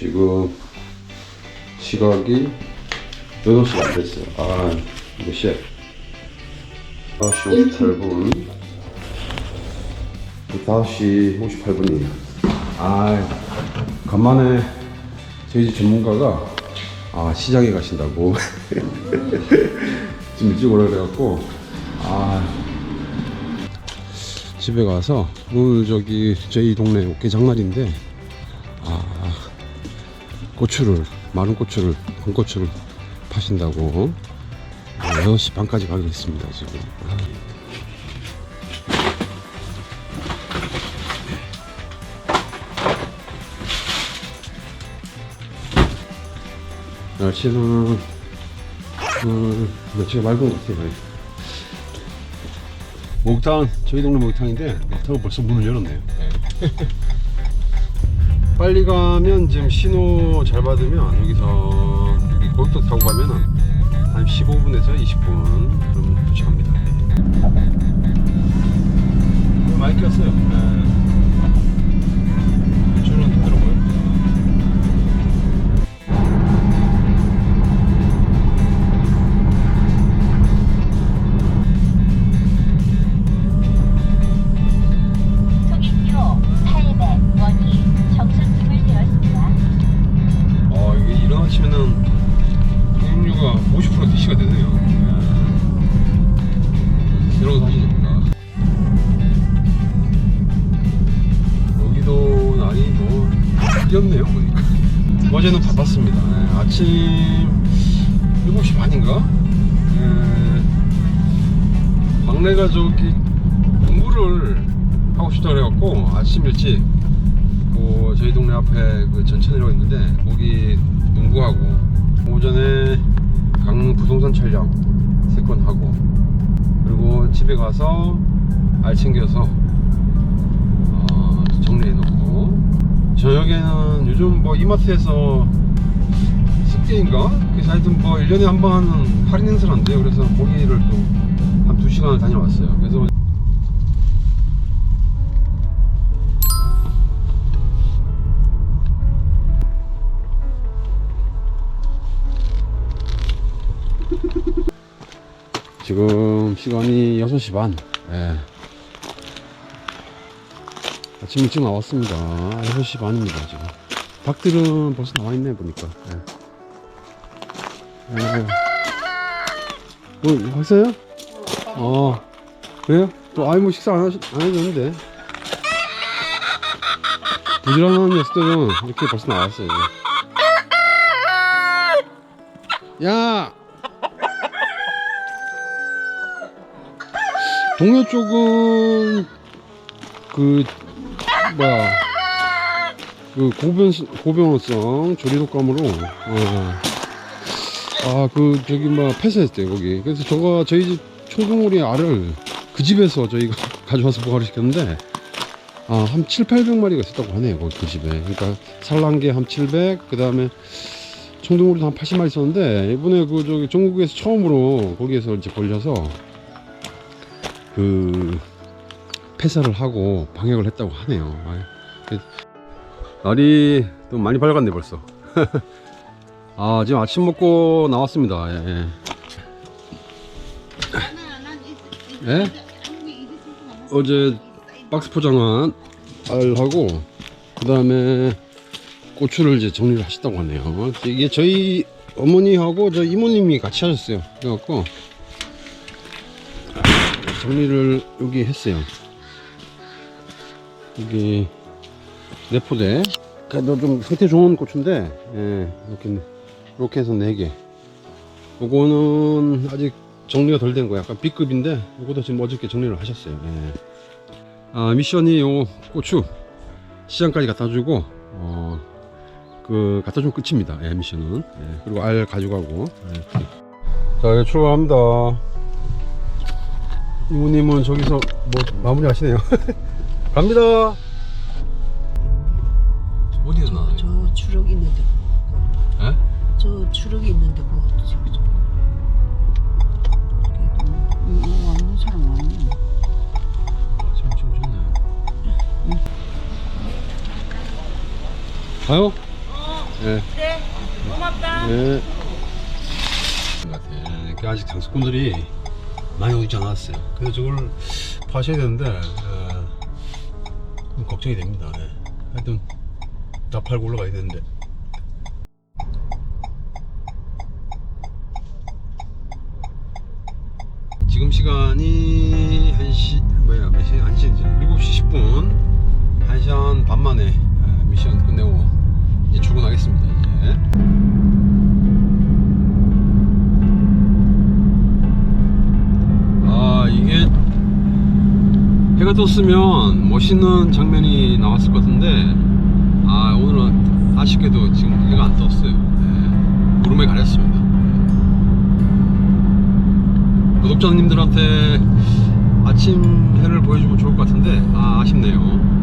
지금 시각이 8시 안 됐어요. 아, 몇 시야? 5시 58분. 5시 58분이에요. 아, 간만에 저희 집 전문가가 아, 시장에 가신다고. 좀 일찍 오라 그래갖고, 아, 집에 가서 오늘 저기 저희 동네 어깨 장날인데, 아, 고추를, 마른 고추를,紅고추를 파신다고 6시 반까지 가겠습니다, 지금. 아. 날씨는 음, 날씨가 맑은 것 같아요. 목욕탕 저희 동네 목욕탕인데 목욕탕은 벌써 문을 열었네요. 빨리 가면 지금 신호 잘 받으면 여기서 여기 고속도로 타고 가면은 한 15분에서 20분 그럼 도착합니다. 네. 많이 꼈어요. 네. 가 50% DC가 되네요. 이러고 다시 됩니다. 여기도 날이 뭐 뛰었네요 보니까. 어제는 바빴습니다. 네, 아침 7시 반인가? 네, 막내가 저기 공부를 하고 싶다 그래갖고 아침 일찍 그 저희 동네 앞에 그 전천이라고 있는데 거기 농구하고 오전에 강 부동산 촬영 세 건 하고 그리고 집에 가서 알 챙겨서 어, 정리해 놓고. 저녁에는 요즘 뭐 이마트에서 습기인가? 그래서 하여튼 뭐 1년에 한 번 하는 할인 행사를 한대요. 그래서 거기를 또 한 2시간을 다녀왔어요. 그래서 지금 시간이 6시 반. 예. 아침 일찍 나왔습니다. 6시 반입니다, 지금. 닭들은 벌써 나와 있네, 보니까. 예. 예. 뭐, 왔어요? 어. 그래요? 또, 아이, 뭐, 식사 안, 하시, 안 해줬는데. 부지런한 녀석들은 이렇게 벌써 나왔어요. 야! 동해 쪽은 그 뭐야 그 고변 고변호성 조리독감으로 어. 아그 저기 뭐 폐쇄했대요 거기 그래서 저거 저희 집 청둥오리 알을 그 집에서 저희가 가져와서 보관을 시켰는데 아 한 7, 800마리가 있었다고 하네요 거기 그 집에 그러니까 산란개 한700 그 다음에 청둥오리도 한 80마리 있었는데 이번에 그 저기 전국에서 처음으로 거기에서 이제 걸려서 그 폐사를 하고 방역을 했다고 하네요. 아이, 그- 날이 또 많이 밝았네 벌써. 아 지금 아침 먹고 나왔습니다. 예, 예. 예? 어제 박스 포장한 알하고 그 다음에 고추를 이제 정리를 하셨다고 하네요. 이게 저희 어머니하고 저 이모님이 같이 하셨어요. 그래갖고 정리를 여기 했어요. 여기 내포대. 그래도 좀 상태 좋은 고추인데, 예, 이렇게 이렇게 해서 4개. 요거는 아직 정리가 덜 된 거 약간 B급인데, 이것도 지금 어저께 정리를 하셨어요. 예. 아, 미션이 요 고추 시장까지 갖다 주고, 어, 그, 갖다 주면 끝입니다. 예, 미션은. 예, 그리고 알 가져가고. 예. 자, 이제 출발합니다. 이모님은 저기서 뭐 마무리 하시네요. 갑니다. 어디에서 나와요? 저 추럭 있는데 뭐. 예? 저 추럭이 있는데 뭐 저기 저 이거 왔는 사람 왔네 참, 참 좋네. 가요? 예. 네. 고맙다. 네. 같아. 그 아직 장수꾼들이 많이 오지 않았어요. 그래서 저걸 파셔야 되는데 어, 좀 걱정이 됩니다. 예. 하여튼 다 팔고 올라가야 되는데. 지금 시간이 1시 뭐야 몇 시? 1시인지 7시 10분 1시간 반 만에 예, 미션 끝내고 이제 출근하겠습니다 이제 떴으면 멋있는 장면이 나왔을 것 같은데 아 오늘은 아쉽게도 지금 해가 안 떴어요. 네, 구름에 가렸습니다. 구독자님들한테 아침 해를 보여주면 좋을 것 같은데 아 아쉽네요